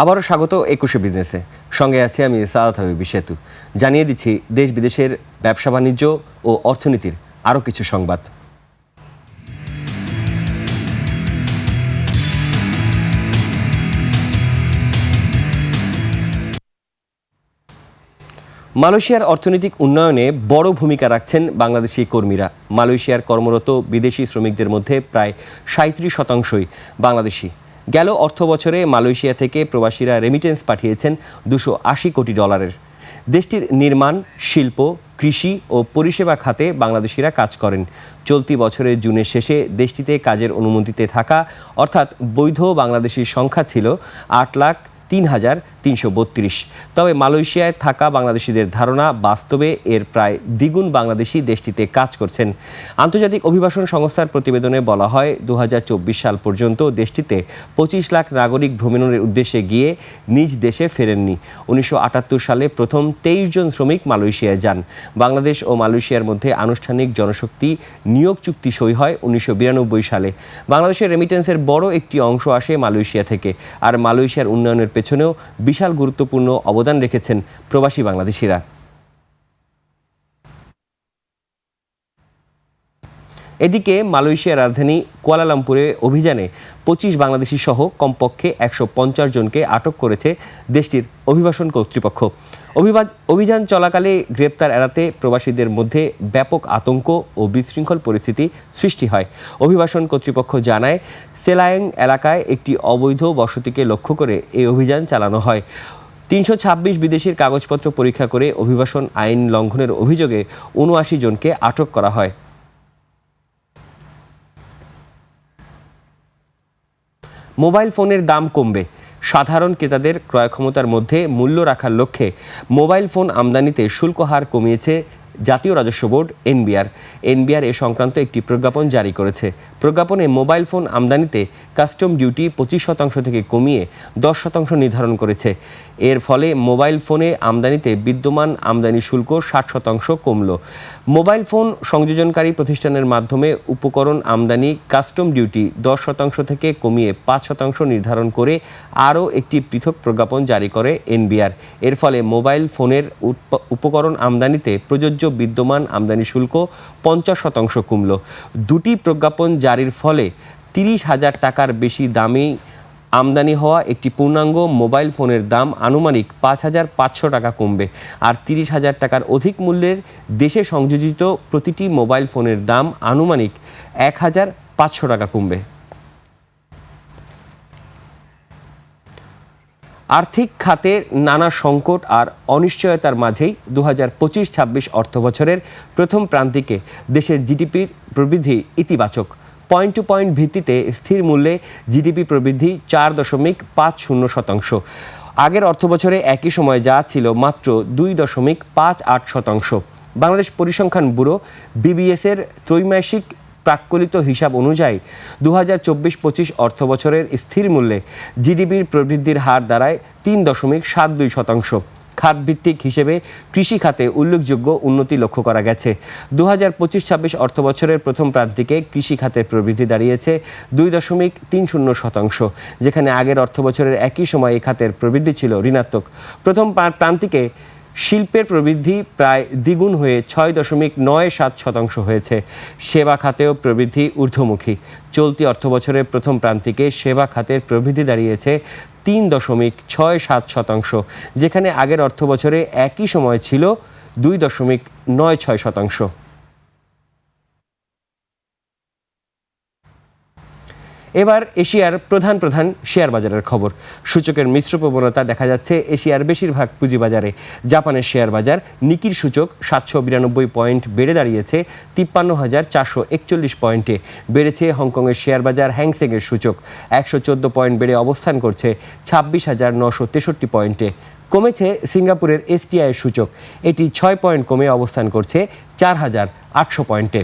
আবারও স্বাগত একুশে বিজনেসে। সঙ্গে আছি আমি সাদাত হাবিবি সেতু। জানিয়ে দিচ্ছি, দেশ বিদেশের ব্যবসা বাণিজ্য ও অর্থনীতির আরও কিছু সংবাদ। মালয়েশিয়ার অর্থনৈতিক উন্নয়নে বড় ভূমিকা রাখছেন বাংলাদেশি কর্মীরা। মালয়েশিয়ার কর্মরত বিদেশি শ্রমিকদের মধ্যে প্রায় সাঁত্রিশ শতাংশই বাংলাদেশি। গেল অর্থ বছরে মালয়েশিয়া থেকে প্রবাসীরা রেমিটেন্স পাঠিয়েছেন দুশো আশি কোটি ডলারের। দেশটির নির্মাণ, শিল্প, কৃষি ও পরিষেবা খাতে বাংলাদেশিরা কাজ করেন। চলতি বছরের জুনের শেষে দেশটিতে কাজের অনুমতিতে থাকা অর্থাৎ বৈধ বাংলাদেশির সংখ্যা ছিল আট লাখ তিন হাজার তিনশো বত্রিশ। তবে মালয়েশিয়ায় থাকা বাংলাদেশিদের ধারণা, বাস্তবে এর প্রায় দ্বিগুণ বাংলাদেশি দেশটিতে কাজ করছেন। আন্তর্জাতিক অভিবাসন সংস্থার প্রতিবেদনে বলা হয় দু হাজার চব্বিশ সাল পর্যন্ত দেশটিতে পঁচিশ লাখ নাগরিক ভ্রমণের উদ্দেশ্যে গিয়ে নিজ দেশে ফেরেননি। উনিশশো আটাত্তর সালে প্রথম তেইশ জন শ্রমিক মালয়েশিয়ায় যান। বাংলাদেশ ও মালয়েশিয়ার মধ্যে আনুষ্ঠানিক জনশক্তি নিয়োগ চুক্তি সই হয় উনিশশো বিরানব্বই সালে। বাংলাদেশের রেমিটেন্সের বড় একটি অংশ আসে মালয়েশিয়া থেকে, আর মালয়েশিয়ার উন্নয়নের পেছনেও বিশাল গুরুত্বপূর্ণ অবদান রেখেছেন প্রবাসী বাংলাদেশিরা। এদিকে মালয়েশিয়ার রাজধানী কুয়ালালামপুরে অভিযানে পঁচিশ বাংলাদেশি সহ কমপক্ষে একশো পঞ্চাশ জনকে আটক করেছে দেশটির অভিবাসন কর্তৃপক্ষ। অভিযান চলাকালে গ্রেপ্তার এড়াতে প্রবাসীদের মধ্যে ব্যাপক আতঙ্ক ও বিশৃঙ্খল পরিস্থিতি সৃষ্টি হয়। অভিবাসন কর্তৃপক্ষ জানায়, সেলায়েং এলাকায় একটি অবৈধ বসতিকে লক্ষ্য করে এই অভিযান চালানো হয়। তিনশো ছাব্বিশ বিদেশির কাগজপত্র পরীক্ষা করে অভিবাসন আইন লঙ্ঘনের অভিযোগে উনআশি জনকে আটক করা হয়। মোবাইল ফোনের দাম কমবে। সাধারণ ক্রেতাদের ক্রয় ক্ষমতার মধ্যে মূল্য রাখার লক্ষ্যে মোবাইল ফোন আমদানিতে শুল্ক হার কমিয়েছে জাতীয় রাজস্ব বোর্ড, এনবিআর। এনবিআর এ সংক্রান্ত একটি প্রজ্ঞাপন জারি করেছে। প্রজ্ঞাপনে মোবাইল ফোন আমদানিতে কাস্টম ডিউটি পঁচিশ শতাংশ থেকে কমিয়ে দশ শতাংশ নির্ধারণ করেছে। এর ফলে মোবাইল ফোনে আমদানিতে বিদ্যমান আমদানি শুল্ক ষাট শতাংশ কমল। মোবাইল ফোন সংযোজনকারী প্রতিষ্ঠানের মাধ্যমে উপকরণ আমদানি, কাস্টম ডিউটি দশ শতাংশ থেকে কমিয়ে পাঁচ শতাংশ নির্ধারণ করে আরও একটি পৃথক প্রজ্ঞাপন জারি করে এনবিআর। এর ফলে মোবাইল ফোনের উপকরণ আমদানিতে প্রযোজ্য বিদ্যমান আমদানি শুল্ক পঞ্চাশ শতাংশ কমল। দুটি প্রজ্ঞাপন জারির ফলে তিরিশ হাজার টাকার বেশি দামি আমদানি হওয়া একটি পূর্ণাঙ্গ মোবাইল ফোনের দাম আনুমানিক পাঁচ হাজার পাঁচশো টাকা কমবে। আর তিরিশ হাজার টাকার অধিক মূল্যের দেশে সংযোজিত প্রতিটি মোবাইল ফোনের দাম আনুমানিক এক হাজার পাঁচশো টাকা কমবে। আর্থিক খাতে নানা সংকট আর অনিশ্চয়তার মাঝেই দু হাজার পঁচিশ ছাব্বিশ অর্থবছরের প্রথম প্রান্তিকে দেশের জিডিপির প্রবৃদ্ধি ইতিবাচক। পয়েন্ট টু পয়েন্ট ভিত্তিতে স্থির মূল্যে জিডিপি প্রবৃদ্ধি চার দশমিক পাঁচ শূন্য শতাংশ। আগের অর্থবছরে একই সময় যা ছিল মাত্র দুই দশমিক পাঁচ আট শতাংশ। বাংলাদেশ পরিসংখ্যান ব্যুরো বিবিএস এর ত্রৈমাসিক প্রাক্কলিত হিসাব অনুযায়ী দু হাজার চব্বিশ পঁচিশ অর্থ বছরের স্থির মূল্যে জিডিপির প্রবৃদ্ধির হার দাঁড়ায় তিন দশমিক সাত দুই শতাংশ। খাতভিত্তিক হিসেবে কৃষি খাতে উল্লেখযোগ্য উন্নতি লক্ষ্য করা গেছে। দু হাজার পঁচিশ ছাব্বিশ অর্থ বছরের প্রথম প্রান্তিকে কৃষি খাতের প্রবৃদ্ধি দাঁড়িয়েছে দুই দশমিক তিন শূন্য শতাংশ, যেখানে আগের অর্থ বছরের একই সময় এই খাতের প্রবৃদ্ধি ছিল ঋণাত্মক। প্রথম প্রান্তিকে শিল্পের প্রবৃদ্ধি প্রায় দ্বিগুণ হয়ে ছয় দশমিক নয় সাত শতাংশ হয়েছে। সেবা খাতেও প্রবৃদ্ধি ঊর্ধ্বমুখী। চলতি অর্থবছরের প্রথম প্রান্তিকে সেবা খাতের প্রবৃদ্ধি দাঁড়িয়েছে তিন দশমিক ছয় সাত শতাংশ, যেখানে আগের অর্থবছরে একই সময় ছিল দুই দশমিক নয় ছয় শতাংশ। এবার এশিয়ার প্রধান প্রধান শেয়ার বাজারের খবর। সূচকের মিশ্র প্রবণতা দেখা যাচ্ছে এশিয়ার বেশিরভাগ পুঁজিবাজারে। জাপানের শেয়ার বাজার নিকির সূচক সাতশো বিরানব্বই পয়েন্ট বেড়ে দাঁড়িয়েছে, তিপ্পান্ন হাজার চারশো একচল্লিশ পয়েন্টে। বেড়েছে হংকংয়ের শেয়ার বাজার হ্যাংসেংয়ের সূচক, একশো চোদ্দ পয়েন্ট বেড়ে অবস্থান করছে ছাব্বিশ হাজার নশো তেষট্টি পয়েন্টে। কমেছে সিঙ্গাপুরের এসটিআই সূচক, এটি ছয় পয়েন্ট কমে অবস্থান করছে চার হাজার আটশো পয়েন্টে।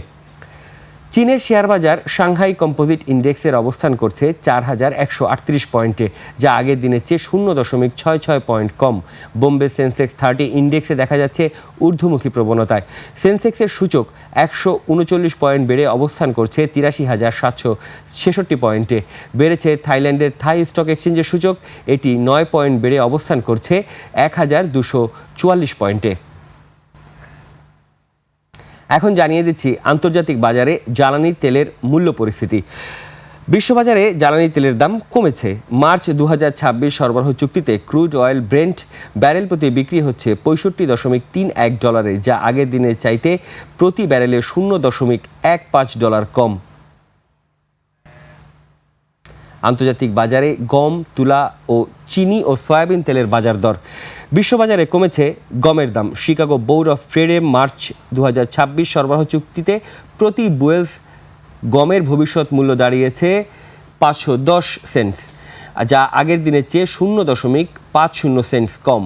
চীনের শেয়ার বাজার সাংহাই কম্পোজিট ইন্ডেক্সের অবস্থান করছে চার হাজার একশো আটত্রিশ পয়েন্টে, যা আগের দিনের চেয়ে শূন্য দশমিক ছয় ছয় পয়েন্ট কম। বোম্বে সেন্সেক্স থার্টি ইন্ডেক্সে দেখা যাচ্ছে ঊর্ধ্বমুখী প্রবণতায়। সেন্সেক্সের সূচক একশো উনচল্লিশ পয়েন্ট বেড়ে অবস্থান করছে তিরাশি হাজার সাতশো ছেষট্টি পয়েন্টে। বেড়েছে থাইল্যান্ডের থাই স্টক এক্সচেঞ্জের সূচক, এটি নয় পয়েন্ট বেড়ে অবস্থান করছে এক হাজার দুশো চুয়াল্লিশ পয়েন্টে। এখন জানিয়ে দিচ্ছি আন্তর্জাতিক বাজারে জ্বালানি তেলের মূল্য পরিস্থিতি। বিশ্ববাজারে জ্বালানি তেলের দাম কমেছে। মার্চ দু হাজার ছাব্বিশ সরবরাহ চুক্তিতে ক্রুড অয়েল ব্রেন্ট ব্যারেল প্রতি বিক্রি হচ্ছে পঁয়ষট্টি দশমিক তিন এক ডলারে, যা আগের দিনের চাইতে প্রতি ব্যারেলে শূন্য দশমিক এক পাঁচ ডলার কম। আন্তর্জাতিক বাজারে গম, তুলা ও চিনি ও সয়াবিন তেলের বাজার দর বিশ্ববাজারে কমেছে গমের দাম। শিকাগো বোর্ড অফ ট্রেডে মার্চ দু হাজার ছাব্বিশ সরবরাহ চুক্তিতে প্রতি বুয়েলস গমের ভবিষ্যৎ মূল্য দাঁড়িয়েছে পাঁচশো দশ সেন্টস, যা আগের দিনের চেয়ে শূন্য দশমিক পাঁচ শূন্য সেন্টস কম।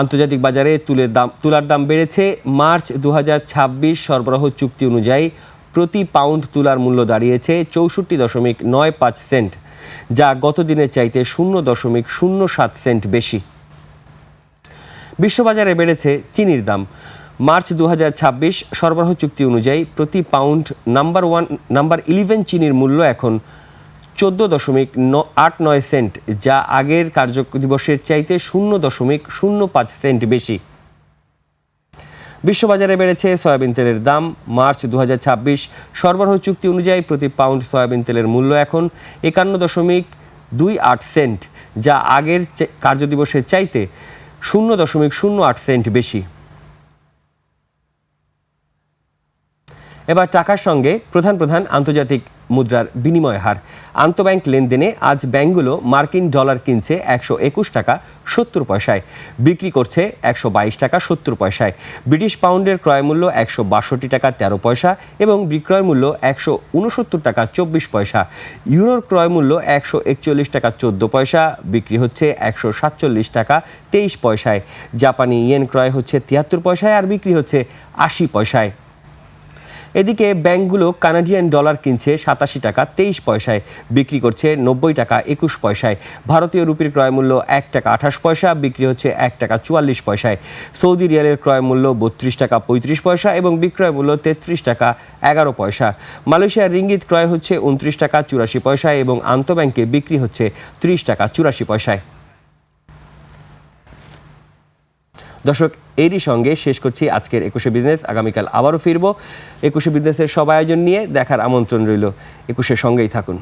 আন্তর্জাতিক বাজারে তুলের দাম তুলার দাম বেড়েছে। মার্চ দু হাজার ছাব্বিশ সরবরাহ চুক্তি অনুযায়ী প্রতি পাউন্ড তুলার মূল্য দাঁড়িয়েছে চৌষট্টি দশমিক নয় পাঁচ সেন্ট, যা গত দিনের চাইতে শূন্য দশমিক শূন্য সাত সেন্ট বেশি। বিশ্ববাজারে বেড়েছে চিনির দাম। মার্চ দু হাজার ছাব্বিশ সরবরাহ চুক্তি অনুযায়ী প্রতি pound number one, number eleven চিনির মূল্য এখন চোদ্দ দশমিক আট নয় সেন্ট, যা আগের কার্য দিবসের চাইতে শূন্য দশমিক শূন্য পাঁচ সেন্ট বেশি। বিশ্ববাজারে বেড়েছে সয়াবিন তেলের দাম। মার্চ দু হাজার ছাব্বিশ সরবরাহ চুক্তি অনুযায়ী প্রতি পাউন্ড সয়াবিন তেলের মূল্য এখন একান্ন দশমিক দুই আট সেন্ট, যা আগের কার্যদিবসের চাইতে শূন্য দশমিক শূন্য আট সেন্ট বেশি। এবার টাকার সঙ্গে প্রধান প্রধান আন্তর্জাতিক মুদ্রার বিনিময় হার। আন্তঃব্যাংক লেনদেনে আজ ব্যাংকগুলো মার্কিন ডলার কিনছে একশো একুশ টাকা সত্তর পয়সায়, বিক্রি করছে একশো বাইশ টাকা সত্তর পয়সায়। ব্রিটিশ পাউন্ডের ক্রয় মূল্য একশো বাষট্টি টাকা তেরো পয়সা এবং বিক্রয় মূল্য একশো উনসত্তর টাকা চব্বিশ পয়সা। ইউরোর ক্রয় মূল্য একশো একচল্লিশ টাকা চোদ্দ পয়সা, বিক্রি হচ্ছে একশো সাতচল্লিশ টাকা তেইশ পয়সায়। জাপানি ইয়েন ক্রয় হচ্ছে তিয়াত্তর পয়সায় আর বিক্রি হচ্ছে আশি পয়সায়। এদিকে ব্যাংকগুলো কানাডিয়ান ডলার কিনছে সাতাশি টাকা তেইশ পয়সায়, বিক্রি করছে নব্বই টাকা একুশ পয়সায়। ভারতীয় রুপির ক্রয় মূল্য এক টাকা আঠাশ পয়সা, বিক্রি হচ্ছে এক টাকা চুয়াল্লিশ পয়সায়। সৌদি রিয়ালের ক্রয় মূল্য বত্রিশ টাকা পঁয়ত্রিশ পয়সা এবং বিক্রয় মূল্য তেত্রিশ টাকা এগারো পয়সা। মালয়েশিয়ার রিঙ্গিত ক্রয় হচ্ছে উনত্রিশ টাকা চুরাশি পয়সায় এবং আন্তঃব্যাংকে বিক্রি হচ্ছে ত্রিশ টাকা চুরাশি পয়সায়। দর্শক, এরই সঙ্গে শেষ করছি আজকের একুশে বিজনেস। আগামীকাল আবারও ফিরবো। একুশে বিজনেসের সব আয়োজন নিয়ে দেখার আমন্ত্রণ রইল। একুশের সঙ্গেই থাকুন।